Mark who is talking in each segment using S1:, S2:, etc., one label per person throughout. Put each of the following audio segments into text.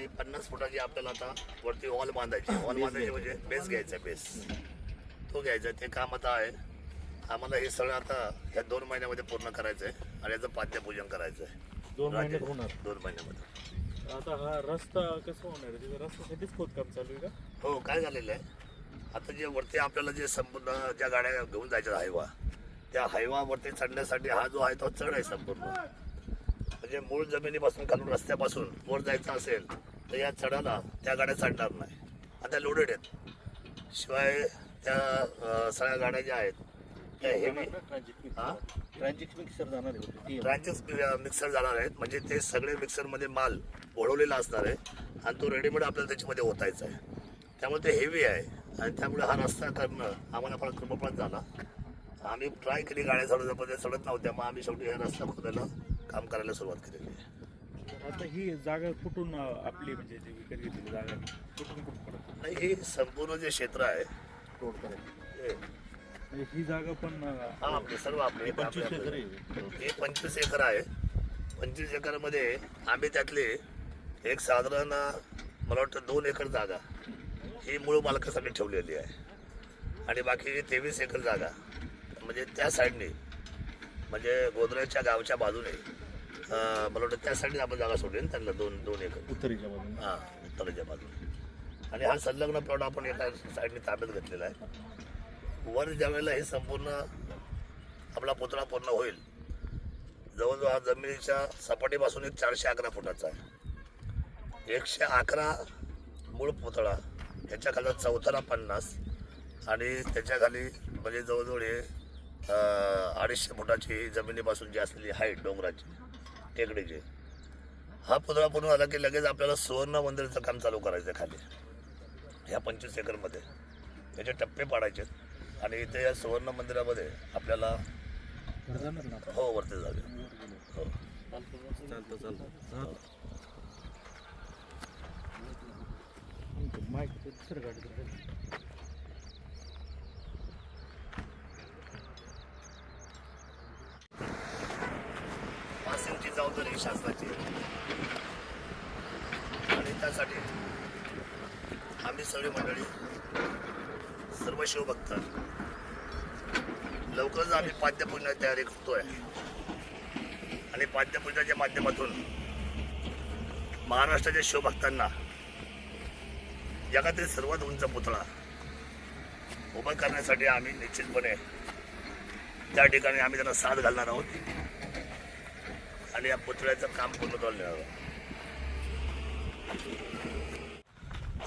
S1: आणि पन्नास फुटाची आपल्याला आता वरती वॉल बांधायची. वॉल बांधायची म्हणजे बेस घ्यायचा बेस तो घ्यायचा ते काम आता आहे. आम्हाला हे सगळं आता ह्या दोन महिन्यामध्ये पूर्ण करायचं आहे आणि याचं पाद्यपूजन करायचं आहे
S2: दोन महिन्यात होणार.
S1: दोन महिन्यामध्ये.
S2: आता हा रस्ता कसा होणार आहे? तिथं रस्त्यासाठीच खोदकाम चालू आहे का?
S1: हो काय झालेलं आहे? आता जे वरती आपल्याला जे संपूर्ण ज्या गाड्या घेऊन जायच्या हायवा त्या हायवावरती चढण्यासाठी हा जो आहे तो चढ आहे संपूर्ण. म्हणजे मूळ जमिनीपासून खालून रस्त्यापासून वर जायचं असेल तर या चढाला त्या गाड्या चढणार नाही. आता लोडेड आहेत. शिवाय त्या सगळ्या गाड्या ज्या आहेत त्या हेवी हा?
S2: ट्रान्झिट मिक्सर जाणार आहे
S1: मिक्सर जाणार आहेत. म्हणजे ते सगळे मिक्सरमध्ये माल ओढवलेला असणार आहे आणि तो रेडीमेड आपल्याला त्याच्यामध्ये ओतायचा आहे. त्यामुळे ते हेवी आहे आणि त्यामुळे हा रस्ता करणं आम्हाला फार कृपपात झाला. आम्ही ट्राय केली गाड्या ते चढत नव्हत्या. मग आम्ही शेवटी हा रस्ता खोदायला काम करायला सुरुवात केलेली आहे.
S2: आता ही जागा कुठून आपली म्हणजे जी विकत घेतलेली जागा आहे, कुठून कुठून
S1: नाही हे संपूर्ण जे क्षेत्र आहे
S2: करायची
S1: हे.
S2: म्हणजे ही जागा पण
S1: हा आपले सर्व आपले हे आपले- आपले. हे पंचवीस एकर आहे. पंचवीस एकरमध्ये आम्ही त्यातले एक साधारण मला वाटतं दोन एकर जागा ही मूळ मालकासाठी ठेवलेली आहे. आणि बाकी तेवीस एकर जागा. म्हणजे त्या साईडने म्हणजे गोदरेच्या गावच्या बाजूने मला वाटतं त्या साईडने आपण जागा सोडली ना त्यांना दोन दोन एकर.
S2: उत्तरेच्या बाजूने.
S1: हां उत्तरेच्या बाजूने. आणि हा संलग्न प्लॉट आपण एका साईडने ताब्यात घेतलेला आहे. वर ज्या वेळेला हे संपूर्ण आपला पुतळा पूर्ण होईल जवळजवळ हा जमिनीच्या सपाटीपासून एक चारशे अकरा फुटाचा आहे. एकशे अकरा मूळ पुतळा त्याच्याखाली चौथरा पन्नास आणि त्याच्याखाली म्हणजे जवळजवळ हे अडीचशे फुटाची जमिनीपासून जी असलेली हाईट डोंगराची. टेकडीचे. हा पुतळा पूर्ण झाला की लगेच आपल्याला सुवर्ण मंदिराचं काम चालू करायचं आहे खाली. ह्या पंचवीस एकरमध्ये. त्याचे टप्पे पाडायचे. आणि इथे या सुवर्ण मंदिरामध्ये आपल्याला हो वरती जावे. हो.
S2: चालतं चालतं
S1: शासनाची. आणि त्यासाठी आम्ही सगळी मंडळी सर्व शिवभक्त लवकरच आम्ही पाद्यपूजनाची तयारी करतोय. आणि पाद्यपूजनाच्या माध्यमातून महाराष्ट्राच्या शिवभक्तांना जगातील सर्वात उंच पुतळा उभा करण्यासाठी आम्ही निश्चितपणे त्या ठिकाणी आम्ही त्यांना साथ घालणार आहोत. आणि या पुतळ्याचं काम पूर्ण आहे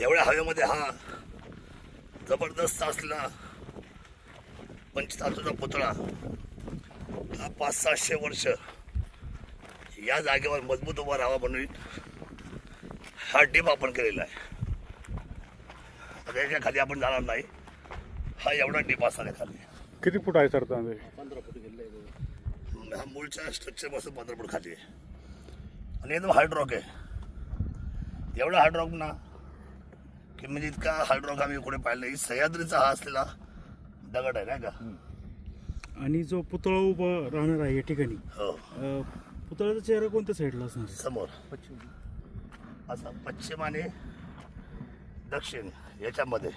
S1: एवढ्या हवेमध्ये हा जबरदस्त असलेला पंचधातूचा पुतळा हा पाच सहाशे वर्ष या जागेवर मजबूत उभा राहावा म्हणून हा डीप आपण केलेला आहे. आता याच्या खाली आपण जाणार नाही. हा एवढा डीप असणार आहे खाली
S3: किती फूट आहे सर तांदे
S2: पंधरा फूट गेले.
S1: हा मूळच्या स्ट्रक्चरपासून पंधरा फूट खाली. आहे आणि एकदम हार्ड रॉक आहे. एवढा हार्ड रॉक ना की म्हणजे इतका हार्ड रॉक आम्ही कुठे पाहिलं नाही. सह्याद्रीचा हा असलेला दगड आहे नाही का?
S2: आणि जो पुतळा उभा राहणार आहे या ठिकाणी
S1: हो.
S2: पुतळ्याचा चेहरा कोणत्या साईडला असणार?
S1: समोर. असा पश्चिम आणि दक्षिण याच्यामध्ये.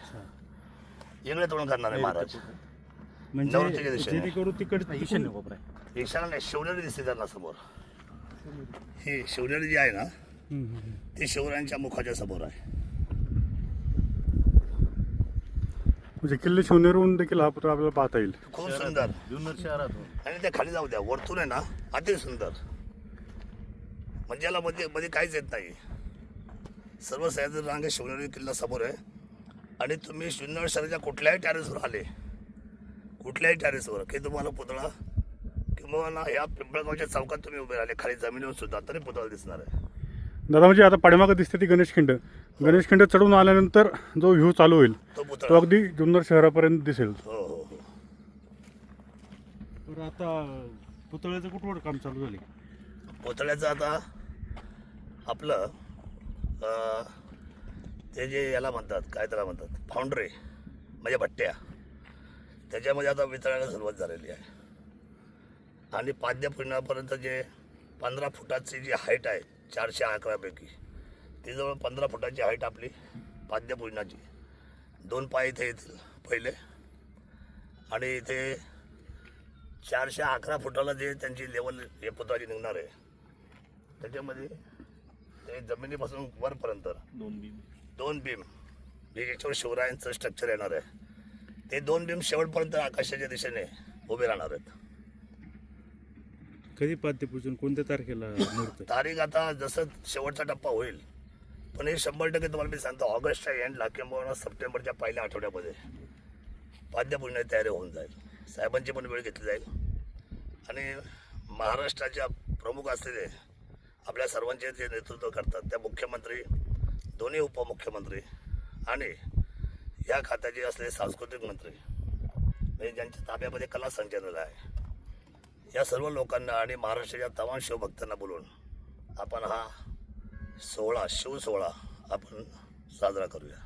S1: वेगळे तोंड करणार आहे महाराज. नवरात्रीच्या
S2: म्हणजे
S1: दिशेने.
S2: जेणेकरून तिकडे ईशान्य कोपरा
S1: ईशान्य नाही शिवनेरी दिसते त्यांना समोर. ही शिवनेरी जी आहे ना ती शिवरायांच्या मुखाच्या समोर आहे.
S3: म्हणजे किल्ले शिवनेरहून देखील हा पुतळा आपल्याला पाहता येईल.
S1: खूप सुंदर.
S2: जुन्नर शहरात
S1: आणि ते खाली जाऊ द्या वरतून आहे ना अति सुंदर. म्हणजे याला मध्ये मध्ये काहीच येत नाही. सर्व सह्याद्री रांगे शिवनेरी किल्ला समोर आहे. आणि तुम्ही जुन्नर शहराच्या कुठल्याही टॅरेसवर आले कुठल्याही टॅरेसवर की तुम्हाला पुतळा किंवा ना या पिंपळगावच्या चौकात तुम्ही उभे राहिले खाली जमिनीवर सुद्धा तरी पुतळा दिसणार आहे.
S3: दादा म्हणजे आता पाठीमागं दिसते ती गणेशखिंड गणेशखिंड चढून आल्यानंतर जो व्ह्यू चालू होईल
S1: तो
S3: तो
S1: पुतळा
S3: अगदी जुन्नर शहरापर्यंत दिसेल.
S1: हो हो हो.
S2: तर आता पुतळ्याचं कुठवर काम चालू झाले?
S1: पुतळ्याचं आता आपलं अं, ते जे याला म्हणतात काय त्याला म्हणतात? फाउंड्री म्हणजे भट्ट्या. त्याच्यामध्ये आता वितळायला सुरुवात झालेली आहे. आणि पाद्यपूर्णापर्यंत जे पंधरा फुटाची जी हाईट आहे चारशे अकरापैकी ती जवळ पंधरा फुटाची हाईट आपली पाद्यपूजनाची दोन पाय इथे येतील पहिले. आणि इथे चारशे अकरा फुटाला जे त्यांची लेवल हे पुतळाची निघणार आहे. त्याच्यामध्ये ते जमिनीपासून वरपर्यंत
S2: दोन बीम.
S1: दोन बीम. हे याच्यावर शिवरायांचं स्ट्रक्चर येणार आहे. ते दोन बीम शेवटपर्यंत आकाशाच्या दिशेने उभे राहणार आहेत.
S2: कधी पाद्यपूजन कोणत्या तारखेला मुहूर्त
S1: तारीख आता जसं शेवटचा टप्पा होईल पण हे शंभर टक्के तुम्हाला मी सांगतो ऑगस्टच्या एंडला किंवा सप्टेंबरच्या पहिल्या आठवड्यामध्ये पाद्यपूजनाची तयारी होऊन जाईल. साहेबांची पण वेळ घेतली जाईल. आणि महाराष्ट्राच्या प्रमुख असलेले आपल्या सर्वांचे जे नेतृत्व करतात त्या मुख्यमंत्री दोन्ही उपमुख्यमंत्री आणि या खात्याचे असलेले सांस्कृतिक मंत्री म्हणजे ज्यांच्या ताब्यामध्ये कला संचालन आहे. या सर्व लोकांना आणि महाराष्ट्राच्या तमाम शिवभक्तांना बोलून आपण हा सोहळा शिवसोहळा आपण साजरा करूया.